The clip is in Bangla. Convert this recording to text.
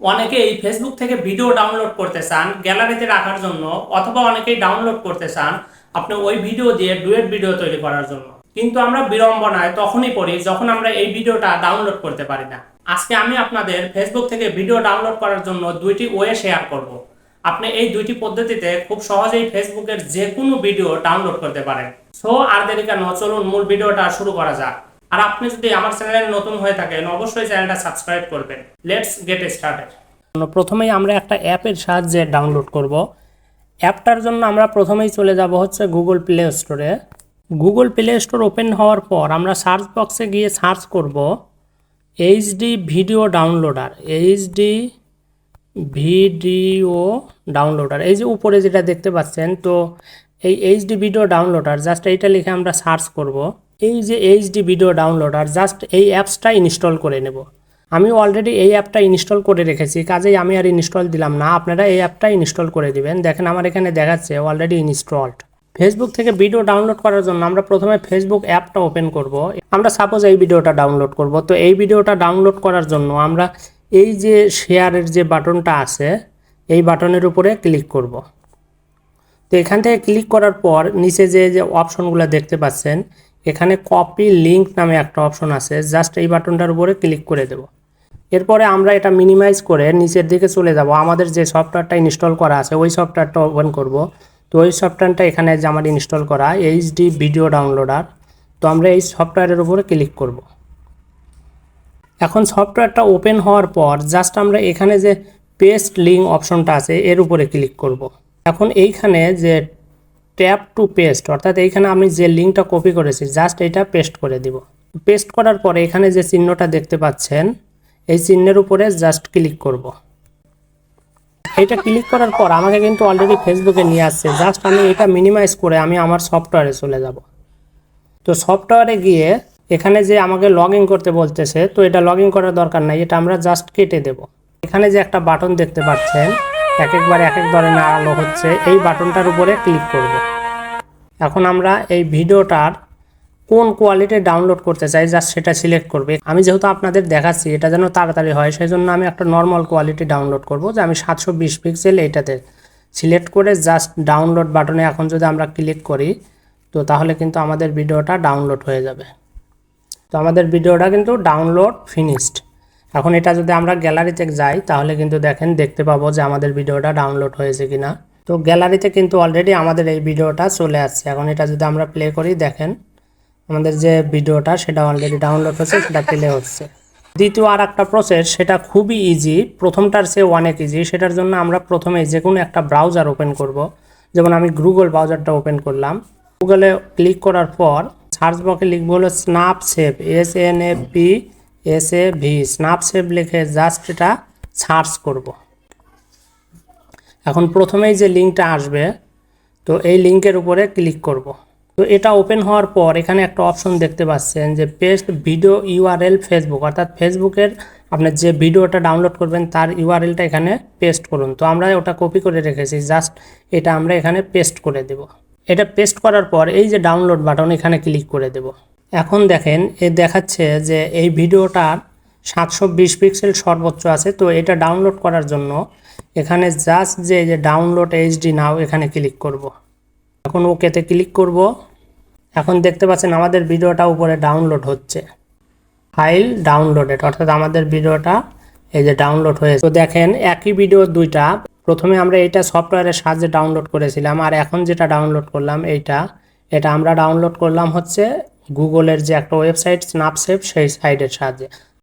অনেকে এই ফেসবুক থেকে ভিডিও ডাউনলোড করতে চান গ্যালারিতে রাখার জন্য, অথবা অনেকেই ডাউনলোড করতে চান আপনি ওই ভিডিও দিয়ে ডুয়েট ভিডিও তৈরি করার জন্য। কিন্তু আমরা বিড়ম্বনায় তখনই পড়ি যখন আমরা এই ভিডিওটা ডাউনলোড করতে পারি না। আজকে আমি আপনাদের ফেসবুক থেকে ভিডিও ডাউনলোড করার জন্য দুইটি ওয়ে শেয়ার করব। আপনি এই দুইটি পদ্ধতিতে খুব সহজেই ফেসবুকের যে কোনো ভিডিও ডাউনলোড করতে পারেন। সো আর দেরি কেন, চলুন মূল ভিডিওটা শুরু করা যাক। আর আপনি যদি আমার চ্যানেলে নতুন হয়ে থাকেন, অবশ্যই চ্যানেলটা সাবস্ক্রাইব করবেন। লেটস গেট স্টার্টেড প্রথমেই আমরা একটা অ্যাপের সাহায্যে ডাউনলোড করব। অ্যাপটার জন্য আমরা প্রথমেই চলে যাব হচ্ছে গুগল প্লে স্টোরে গুগল প্লে স্টোর ওপেন হওয়ার পর আমরা সার্চ বক্সে গিয়ে সার্চ করব HD video downloader HD video downloader এই যে উপরে যেটা দেখতে পাচ্ছেন, তো এই এইচডি ভিডিও ডাউনলোডার জাস্ট এইটা লিখে আমরা সার্চ করব। এই যে এইচডি ভিডিও ডাউনলোড আর জাস্ট এই অ্যাপসটা ইনস্টল করে নেব। আমি অলরেডি এই অ্যাপটা ইনস্টল করে রেখেছি, কাজেই আমি আর ইনস্টল দিলাম না। আপনারা এই অ্যাপটা ইনস্টল করে দিবেন। দেখেন আমার এখানে দেখাচ্ছে অলরেডি ইনস্টলড ফেসবুক থেকে ভিডিও ডাউনলোড করার জন্য আমরা প্রথমে ফেসবুক অ্যাপটা ওপেন করব। আমরা সাপোজ এই ভিডিওটা ডাউনলোড করব। তো এই ভিডিওটা ডাউনলোড করার জন্য আমরা এই যে শেয়ারের যে বাটনটা আছে, এই বাটনের উপরে ক্লিক করব। তো এখান থেকে ক্লিক করার পর নিচে যে যে অপশনগুলো দেখতে পাচ্ছেন এখানে কপি লিঙ্ক নামে একটা অপশন আছে জাস্ট এই বাটনটার উপরে ক্লিক করে দেব। এরপরে আমরা এটা মিনিমাইজ করে নিচের দিকে চলে যাব। আমাদের যে সফটওয়্যারটা ইনস্টল করা আছে, ওই সফটওয়্যারটা ওপেন করব। তো ওই সফটওয়্যারটা এখানে যে আমার ইনস্টল করা এইচডি ভিডিও ডাউনলোডার তো আমরা এই সফটওয়্যারের উপরে ক্লিক করব। এখন সফটওয়্যারটা ওপেন হওয়ার পর জাস্ট আমরা এখানে যে পেস্ট লিঙ্ক অপশনটা আছে, এর উপরে ক্লিক করব। এখন এইখানে যে ট্যাপ টু পেস্ট, অর্থাৎ এইখানে আমি যে লিঙ্কটা কপি করেছি জাস্ট এটা পেস্ট করে দিব। পেস্ট করার পরে এখানে যে চিহ্নটা দেখতে পাচ্ছেন, এই চিহ্নের উপরে জাস্ট ক্লিক করব। এটা ক্লিক করার পর আমাকে কিন্তু অলরেডি ফেসবুকে নিয়ে আসছে জাস্ট আমি এটা মিনিমাইজ করে আমি আমার সফটওয়্যারে চলে যাব। তো সফটওয়্যারে গিয়ে এখানে যে আমাকে লগ করতে বলতেছে, তো এটা লগ করার দরকার নাই, এটা আমরা জাস্ট কেটে দেব। এখানে যে একটা বাটন দেখতে পাচ্ছেন এক একবার এক এক ধরনের আলো হচ্ছে, এই বাটনটার উপরে ক্লিক করব। এখন আমরা এই ভিডিওটার কোন কোয়ালিটি ডাউনলোড করতে চাই, জাস্ট সেটা সিলেক্ট করবে। আমি যেহেতু আপনাদের দেখাচ্ছি, এটা যেন তাড়াতাড়ি হয় সেই জন্য আমি একটা নর্মাল কোয়ালিটি ডাউনলোড করব, যে আমি সাতশো বিশ পিক্সেল এইটাতে সিলেক্ট করে জাস্ট ডাউনলোড বাটনে এখন যদি আমরা ক্লিক করি, তো তাহলে কিন্তু আমাদের ভিডিওটা ডাউনলোড হয়ে যাবে। তো আমাদের ভিডিওটা কিন্তু ডাউনলোড ফিনিশড। এখন এটা যদি আমরা গ্যালারিতে যাই, তাহলে কিন্তু দেখেন, দেখতে পাবো যে আমাদের ভিডিওটা ডাউনলোড হয়েছে কিনা। তো গ্যালারিতে কিন্তু অলরেডি আমাদের এই ভিডিওটা চলে আসছে। এখন এটা যদি আমরা প্লে করি, দেখেন, আমাদের যে ভিডিওটা, সেটা অলরেডি ডাউনলোড হচ্ছে সেটা প্লে হচ্ছে। দ্বিতীয় আর একটা প্রসেস সেটা খুবই ইজি প্রথমটার চেয়ে অনেক ইজি সেটার জন্য আমরা প্রথমে যে কোনো একটা ব্রাউজার ওপেন করব। যেমন আমি গুগল ব্রাউজারটা ওপেন করলাম। গুগলে ক্লিক করার পর সার্চ বক্সে লিখব হলো snap save S N F P S A V snap save লিখে জাস্ট এটা সার্চ করব। এখন প্রথমেই যে লিঙ্কটা আসবে, তো এই লিঙ্কের উপরে ক্লিক করব। তো এটা ওপেন হওয়ার পর এখানে একটা অপশন দেখতে পাচ্ছেন যে পেস্ট ভিডিও ইউআরএল ফেসবুক অর্থাৎ ফেসবুকের আপনার যে ভিডিওটা ডাউনলোড করবেন তার ইউআরএলটা এখানে পেস্ট করুন। তো আমরা ওটা কপি করে রেখেছি জাস্ট এটা আমরা এখানে পেস্ট করে দেব। এটা পেস্ট করার পর এই যে ডাউনলোড বাটন এখানে ক্লিক করে দেব। এখন দেখেন, এ দেখাচ্ছে যে এই ভিডিওটার সাতশো বিশ পিক্সেল সর্বোচ্চ আছে, তো এটা ডাউনলোড করার জন্য এখানে জাস্ট যে যে ডাউনলোড এইচডি নাও এখানে ক্লিক করব। এখন ওকেতে ক্লিক করব। এখন দেখতে পাচ্ছেন আমাদের ভিডিওটা উপরে ডাউনলোড হচ্ছে। ফাইল ডাউনলোডেড অর্থাৎ আমাদের ভিডিওটা এই যে ডাউনলোড হয়েছে। তো দেখেন, একই ভিডিও দুইটা। প্রথমে আমরা এইটা সফটওয়্যারের সাহায্যে ডাউনলোড করেছিলাম, আর এখন যেটা ডাউনলোড করলাম এইটা এটা আমরা ডাউনলোড করলাম হচ্ছে গুগলের যে একটা ওয়েবসাইট স্ন্যাপসেপ সেই সাইটের সাহায্যে।